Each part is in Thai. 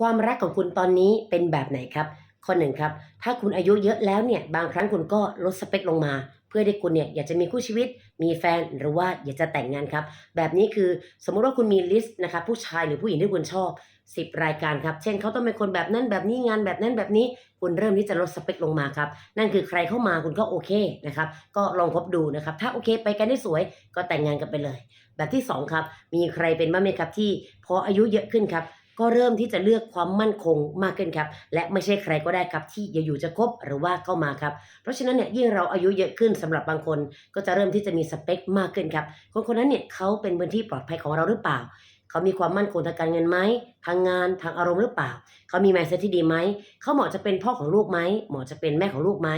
ความรักของคุณตอนนี้เป็นแบบไหนครับ ข้อหนึ่งครับ ถ้าคุณอายุเยอะแล้วเนี่ย บางครั้งคุณก็ลดสเปคลงมา เพื่อที่คุณเนี่ยอยากจะมีคู่ชีวิต มีแฟน หรือว่าอยากจะแต่งงานครับ แบบนี้คือสมมุติว่าคุณมีลิสต์นะครับผู้ชายหรือผู้หญิงที่คุณชอบ 10 รายการครับ เช่นเขาต้องเป็นคนแบบนั้นแบบนี้งานแบบนั้นแบบนี้ คุณเริ่มที่จะลดสเปคลงมาครับ นั่นคือใครเข้ามาคุณก็โอเคนะครับ ก็ลองคบดูนะครับ ถ้าโอเค ไปกันได้สวย ก็แต่งงานกันไปเลย แบบที่สองครับ มีใครเป็นบ้างไหมครับที่พออายุเยอะขึ้นครับ ก็เริ่มที่จะเลือกความมั่นคงมากขึ้นครับ และไม่ใช่ใครก็ได้ครับที่จะอยู่จะคบหรือว่าเข้ามาครับ เพราะฉะนั้นเนี่ยยิ่งเราอายุเยอะขึ้นสำหรับบางคน ก็จะเริ่มที่จะมีสเปคมากขึ้นครับ คนคนนั้นเนี่ยเขาเป็นพื้นที่ปลอดภัยของเราหรือเปล่าเขามีความมั่นคงทางการเงินไหมทางงานทางอารมณ์หรือเปล่า เขามี mindset ที่ดีไหม เขาเหมาะจะเป็นพ่อของลูกไหม เหมาะจะเป็นแม่ของลูกไหม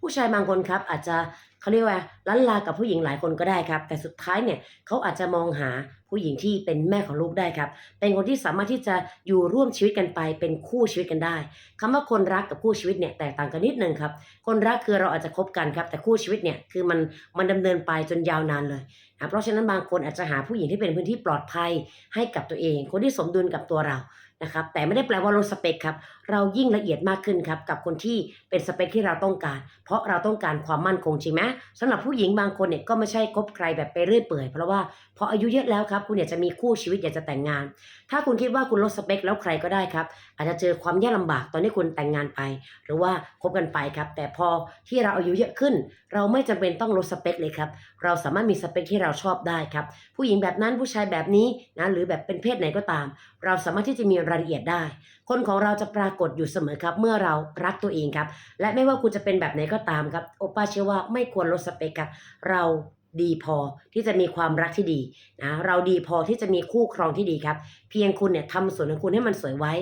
ผู้ชายบางคนครับอาจจะ เขาเรียกว่าลันลากับผู้หญิงหลายคนก็ได้ครับ แต่สุดท้ายเนี่ยเขาอาจจะมองหาผู้หญิงที่เป็นแม่ของลูกได้ครับ เป็นคนที่สามารถที่จะอยู่ร่วมชีวิตกันไป เป็นคู่ชีวิตกันได้คำว่าคนรักกับคู่ชีวิตเนี่ยแตกต่างกันนิดนึงครับ คนรักคือเราอาจจะคบกันครับ แต่คู่ชีวิตเนี่ยคือมันมันดำเนินไปจนยาวนานเลยนะเพราะฉะนั้นบางคนอาจจะหาผู้หญิงที่เป็นพื้นที่ปลอดภัยให้กับตัวเอง คนที่สมดุลกับตัวเรานะครับ แต่ไม่ได้แปลว่าลดสเปคครับ เรายิ่งละเอียดมากขึ้นครับ กับคนที่เป็นสเปคที่เราต้องการ เพราะเราต้องการความมั่นคงจริงไหมสำหรับผู้หญิงบางคนเนี่ยก็ไม่ใช่คบใครแบบไปเรื่อยเปื่อยเพราะว่าพออายุเยอะแล้วครับ คุณอยากจะมีคู่ชีวิตอยากจะแต่งงาน ถ้าคุณคิดว่าคุณลดสเปคแล้วใครก็ได้ครับ อาจจะเจอความยากลำบากตอนที่คุณแต่งงานไป หรือว่าคบกันไปครับ แต่พอที่เราอายุเยอะขึ้น เราไม่จำเป็นต้องลดสเปคเลยครับ เราสามารถมีสเปคที่เราชอบได้ครับ ผู้หญิงแบบนั้นผู้ชายแบบนี้นะหรือแบบเป็นเพศไหนก็ตาม เราสามารถที่จะมีรายละเอียดได้ คนของเราจะปรากฏอยู่เสมอครับ เมื่อเรารักตัวเองครับ และไม่ว่าคุณจะเป็นแบบไหนก็ตามครับโอป้าเชื่อว่าไม่ควรลดสเปคครับเราดีพอที่จะมีความรักที่ดีนะเราดีพอที่จะมีคู่ครองที่ดีครับ เพียงคุณเนี่ยทำส่วนของคุณให้มันสวยไว้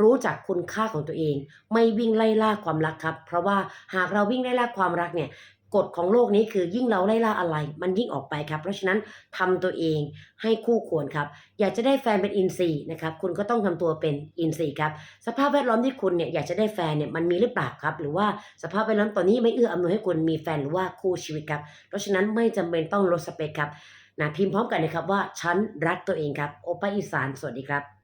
รู้จักคุณค่าของตัวเอง ไม่วิ่งไล่ล่าความรักครับ เพราะว่าหากเราวิ่งไล่ล่าความรักเนี่ย กฎของโลกนี้คือยิ่งเราไล่ล่าอะไร มันยิ่งออกไปครับ เพราะฉะนั้นทำตัวเองให้คู่ควรครับ อยากจะได้แฟนเป็นอินทรีย์นะครับ คุณก็ต้องทำตัวเป็นอินทรีย์ครับ สภาพแวดล้อมที่คุณเนี่ยอยากจะได้แฟนเนี่ยมันมีหรือเปล่าครับ หรือว่าสภาพแวดล้อมตอนนี้ไม่เอื้ออำนวยให้คุณมีแฟนหรือว่าคู่ชีวิตครับ เพราะฉะนั้นไม่จำเป็นต้องลดสเปคครับนะพิมพ์พร้อมกันนะครับว่าฉันรักตัวเองครับ โอป้าอีสานสวัสดีครับ